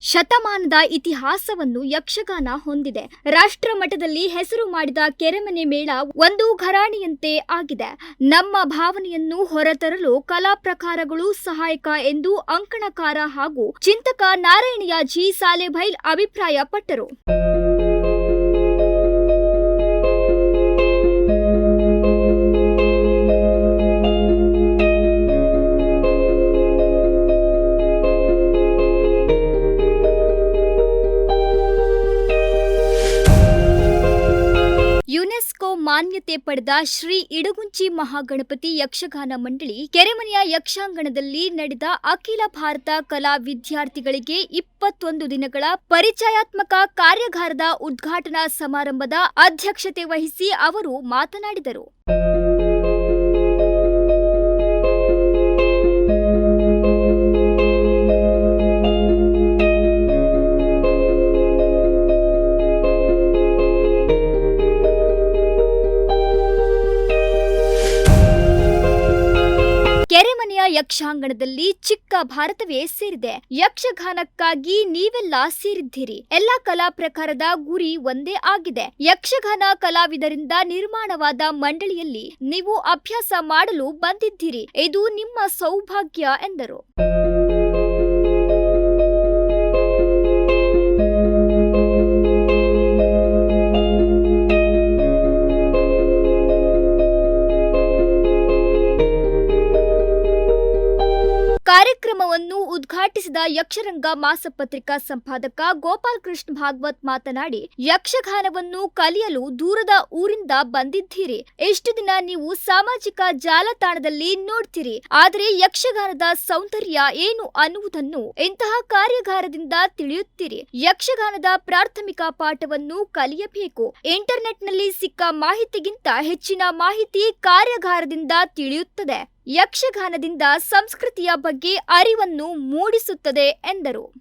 ಶತಮಾನದ ಇತಿಹಾಸವನ್ನು ಯಕ್ಷಗಾನ ಹೊಂದಿದೆ. ರಾಷ್ಟ್ರ ಮಟ್ಟದಲ್ಲಿ ಹೆಸರು ಮಾಡಿದ ಕೆರೆಮನೆ ಮೇಳ ಒಂದು ಘರಾಣಿಯಂತೆ ಆಗಿದೆ. ನಮ್ಮ ಭಾವನೆಯನ್ನು ಹೊರತರಲು ಕಲಾ ಪ್ರಕಾರಗಳು ಸಹಾಯಕ ಎಂದು ಅಂಕಣಕಾರ ಹಾಗೂ ಚಿಂತಕ ನಾರಾಯಣಯ್ಯ ಜಿ. ಸಾಲೆಭೈಲ್ ಅಭಿಪ್ರಾಯಪಟ್ಟರು. ಯುನೆಸ್ಕೋ ಮಾನ್ಯತೆ ಪಡೆದ ಶ್ರೀ ಇಡಗುಂಚಿ ಮಹಾಗಣಪತಿ ಯಕ್ಷಗಾನ ಮಂಡಳಿ ಕೆರೆಮನೆಯ ಯಕ್ಷಾಂಗಣದಲ್ಲಿ ನಡೆದ ಅಖಿಲ ಭಾರತ ಕಲಾ ವಿದ್ಯಾರ್ಥಿಗಳಿಗೆ ಇಪ್ಪತ್ತೊಂದು ದಿನಗಳ ಪರಿಚಯಾತ್ಮಕ ಕಾರ್ಯಾಗಾರದ ಉದ್ಘಾಟನಾ ಸಮಾರಂಭದ ಅಧ್ಯಕ್ಷತೆ ವಹಿಸಿ ಅವರು ಮಾತನಾಡಿದರು. ಯಕ್ಷಾಂಗಣದಲ್ಲಿ ಚಿಕ್ಕ ಭಾರತವೇ ಸೇರಿದೆ. ಯಕ್ಷಗಾನಕ್ಕಾಗಿ ನೀವೆಲ್ಲ ಸೇರಿದ್ದೀರಿ. ಎಲ್ಲಾ ಕಲಾ ಪ್ರಕಾರದ ಗುರಿ ಒಂದೇ ಆಗಿದೆ. ಯಕ್ಷಗಾನ ಕಲಾವಿದರಿಂದ ನಿರ್ಮಾಣವಾದ ಮಂಡಳಿಯಲ್ಲಿ ನೀವು ಅಭ್ಯಾಸ ಮಾಡಲು ಬಂದಿದ್ದೀರಿ. ಇದು ನಿಮ್ಮ ಸೌಭಾಗ್ಯ ಎಂದರು. ಕಾರ್ಯಕ್ರಮವನ್ನು ಉದ್ಘಾಟಿಸಿದ ಯಕ್ಷರಂಗ ಮಾಸಪತ್ರಿಕಾ ಸಂಪಾದಕ ಗೋಪಾಲ್ ಕೃಷ್ಣ ಭಾಗವತ್ ಮಾತನಾಡಿ, ಯಕ್ಷಗಾನವನ್ನು ಕಲಿಯಲು ದೂರದ ಊರಿಂದ ಬಂದಿದ್ದೀರಿ. ಎಷ್ಟು ದಿನ ನೀವು ಸಾಮಾಜಿಕ ಜಾಲತಾಣದಲ್ಲಿ ನೋಡ್ತೀರಿ. ಆದರೆ ಯಕ್ಷಗಾನದ ಸೌಂದರ್ಯ ಏನು ಅನ್ನುವುದನ್ನು ಇಂತಹ ಕಾರ್ಯಾಗಾರದಿಂದ ತಿಳಿಯುತ್ತೀರಿ. ಯಕ್ಷಗಾನದ ಪ್ರಾಥಮಿಕ ಪಾಠವನ್ನು ಕಲಿಯಬೇಕು. ಇಂಟರ್ನೆಟ್ನಲ್ಲಿ ಸಿಕ್ಕ ಮಾಹಿತಿಗಿಂತ ಹೆಚ್ಚಿನ ಮಾಹಿತಿ ಕಾರ್ಯಾಗಾರದಿಂದ ತಿಳಿಯುತ್ತದೆ. ಯಕ್ಷಗಾನದಿಂದ ಸಂಸ್ಕೃತಿಯ ಬಗ್ಗೆ ಅರಿವನ್ನು ಮೂಡಿಸುತ್ತದೆ ಎಂದರು.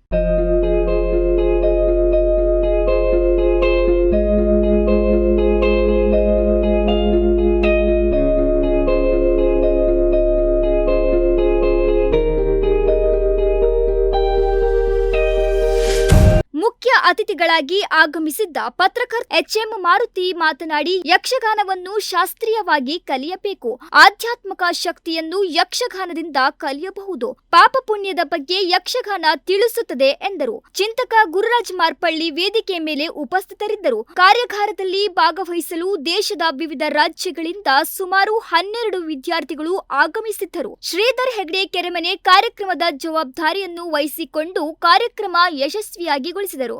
ಅತಿಥಿಗಳಾಗಿ ಆಗಮಿಸಿದ್ದ ಪತ್ರಕರ್ತ ಎಚ್ಎಂ ಮಾರುತಿ ಮಾತನಾಡಿ, ಯಕ್ಷಗಾನವನ್ನು ಶಾಸ್ತ್ರೀಯವಾಗಿ ಕಲಿಯಬೇಕು. ಆಧ್ಯಾತ್ಮಿಕ ಶಕ್ತಿಯನ್ನು ಯಕ್ಷಗಾನದಿಂದ ಕಲಿಯಬಹುದು. ಪಾಪ ಪುಣ್ಯದ ಬಗ್ಗೆ ಯಕ್ಷಗಾನ ತಿಳಿಸುತ್ತದೆ ಎಂದರು. ಚಿಂತಕ ಗುರುರಾಜ್ ಮಾರ್ಪಳ್ಳಿ ವೇದಿಕೆ ಮೇಲೆ ಉಪಸ್ಥಿತರಿದ್ದರು. ಕಾರ್ಯಾಗಾರದಲ್ಲಿ ಭಾಗವಹಿಸಲು ದೇಶದ ವಿವಿಧ ರಾಜ್ಯಗಳಿಂದ ಸುಮಾರು ಹನ್ನೆರಡು ವಿದ್ಯಾರ್ಥಿಗಳು ಆಗಮಿಸಿದ್ದರು. ಶ್ರೀಧರ್ ಹೆಗ್ಡೆ ಕೆರೆಮನೆ ಕಾರ್ಯಕ್ರಮದ ಜವಾಬ್ದಾರಿಯನ್ನು ವಹಿಸಿಕೊಂಡು ಕಾರ್ಯಕ್ರಮ ಯಶಸ್ವಿಯಾಗಿಗೊಳಿಸಿದರು